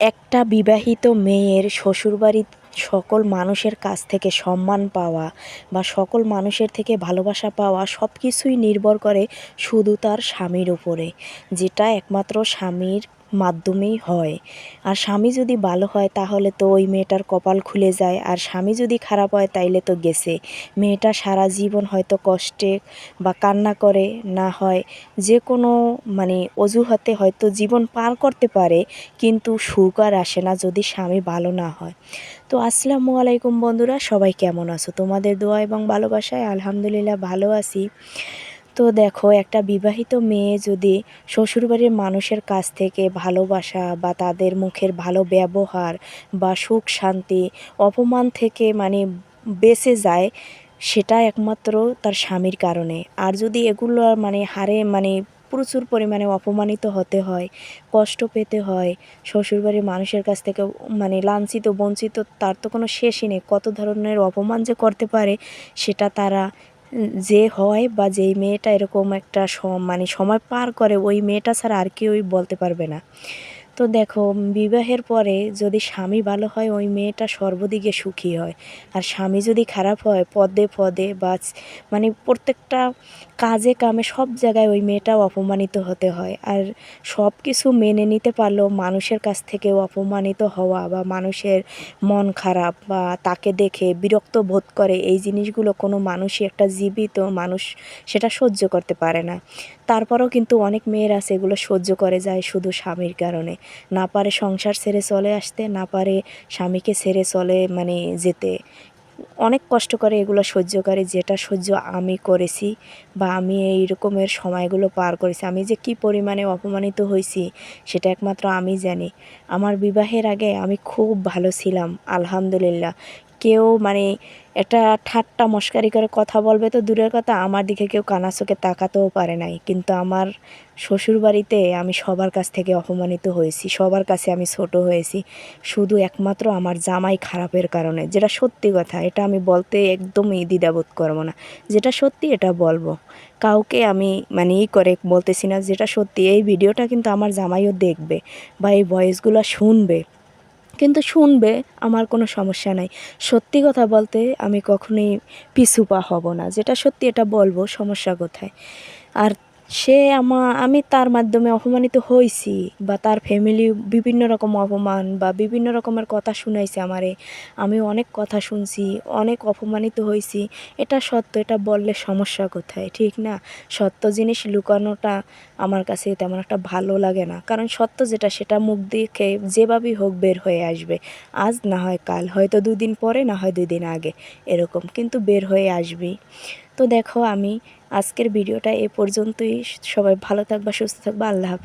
একটা বিবাহিত মেয়ের শ্বশুরবাড়ির সকল মানুষের কাছ থেকে সম্মান পাওয়া বা সকল মানুষের থেকে ভালোবাসা পাওয়া সব কিছুই নির্ভর করে শুধু তার স্বামীর উপরে, যেটা একমাত্র স্বামীর মাধ্যমেই হয়। আর স্বামী যদি ভালো হয়, তাহলে তো ওই মেয়েটার কপাল খুলে যায়। আর স্বামী যদি খারাপ হয়, তাইলে তো গেছে। মেয়েটা সারা জীবন হয়তো কষ্টে বা কান্না করে না হয়। যে কোনো মানে অজুহাতে হয়তো জীবন পার করতে পারে, কিন্তু সুখ আর আসে না যদি স্বামী ভালো না হয়। তো আসসালামু আলাইকুম বন্ধুরা, সবাই কেমন আছো? তোমাদের দোয়া এবং ভালোবাসায় আলহামদুলিল্লাহ ভালো আছি। তো দেখো, একটা বিবাহিত মেয়ে যদি শ্বশুরবাড়ির মানুষের কাছ থেকে ভালোবাসা বা তাদের মুখের ভালো ব্যবহার বা সুখ শান্তি অপমান থেকে মানে বেঁচে যায়, সেটা একমাত্র তার স্বামীর কারণে। আর যদি এগুলো মানে হারে মানে প্রচুর পরিমাণে অপমানিত হতে হয়, কষ্ট পেতে হয়, শ্বশুরবাড়ির মানুষের কাছ থেকে মানে লাঞ্ছিত, বঞ্চিত, তার তো কোনো শেষই নেই। কত ধরনের অপমান যে করতে পারে, সেটা তারা যে হয় বা যেই মেয়েটা এরকম একটা মানে সময় পার করে, ওই মেয়েটা ছাড়া আর কেউই বলতে পারবে না। তো দেখো বিবাহের পরে যদি স্বামী ভালো হয়, ওই মেয়েটা সর্বদিকে সুখী হয়। আর স্বামী যদি খারাপ হয়, পদে পদে বা মানে প্রত্যেকটা কাজে কামে সব জায়গায় ওই মেয়েটাও অপমানিত হতে হয়। আর সব কিছু মেনে নিতে পারলেও মানুষের কাছ থেকেও অপমানিত হওয়া বা মানুষের মন খারাপ বা তাকে দেখে বিরক্ত বোধ করে, এই জিনিসগুলো কোনো মানুষই একটা জীবিত মানুষ সেটা সহ্য করতে পারে না। তারপরেও কিন্তু অনেক মেয়েরা সেগুলো সহ্য করে যায় শুধু স্বামীর কারণে। না পারে সংসার ছেড়ে চলে আসতে, না পারে স্বামীকে ছেড়ে চলে মানে যেতে। অনেক কষ্ট করে এগুলো সহ্য করে, যেটা সহ্য আমি করেছি বা আমি এই রকমের সময়গুলো পার করেছি। আমি যে কি পরিমাণে অপমানিত হয়েছি, সেটা একমাত্র আমি জানি। আমার বিবাহের আগে আমি খুব ভালো ছিলাম, আলহামদুলিল্লাহ। কেউ মানে একটা ঠাট্টা, মস্কারি করে কথা বলবে তো দূরের কথা, আমার দিকে কেউ কানা চোখে তাকাতেও পারে নাই। কিন্তু আমার শ্বশুরবাড়িতে আমি সবার কাছ থেকে অপমানিত হয়েছি, সবার কাছে আমি ছোট হয়েছি, শুধু একমাত্র আমার জামাই খারাপের কারণে, যেটা সত্যি কথা, এটা আমি বলতে একদমই দ্বিধাবোধ করব না। যেটা সত্যি এটা বলব। কাউকে আমি মানে ই করে বলতেছি না যেটা সত্যি, এই ভিডিওটা কিন্তু আমার জামাইও দেখবে বা এই ভয়েসগুলো শুনবে। কিন্তু শুনবে, আমার কোনো সমস্যা নাই। সত্যি কথা বলতে আমি কখনোই পিছুপা হব না। যেটা সত্যি এটা বলব, সমস্যা কোথায়? আর সে আমা, আমি তার মাধ্যমে অপমানিত হয়েছি বা তার ফ্যামিলি বিভিন্ন রকম অপমান বা বিভিন্ন রকমের কথা শুনাইছে আমারে। আমি অনেক কথা শুনছি, অনেক অপমানিত হয়েছি এটা সত্য, এটা বললে সমস্যা কোথায়, ঠিক না? সত্য জিনিস লুকানোটা আমার কাছে তেমন একটা ভালো লাগে না। কারণ সত্য যেটা, সেটা মুখ দেখে যেভাবেই হোক বের হয়ে আসবে। আজ না হয় কাল, হয়তো দুদিন পরে, না হয় দুদিন আগে, এরকম কিন্তু বের হয়ে আসবেই। তো দেখো আমি আজকের ভিডিওটা এ পর্যন্তই। সবাই ভালো থাকবা সুস্থ থাকবা। আল্লাহ হাফেজ।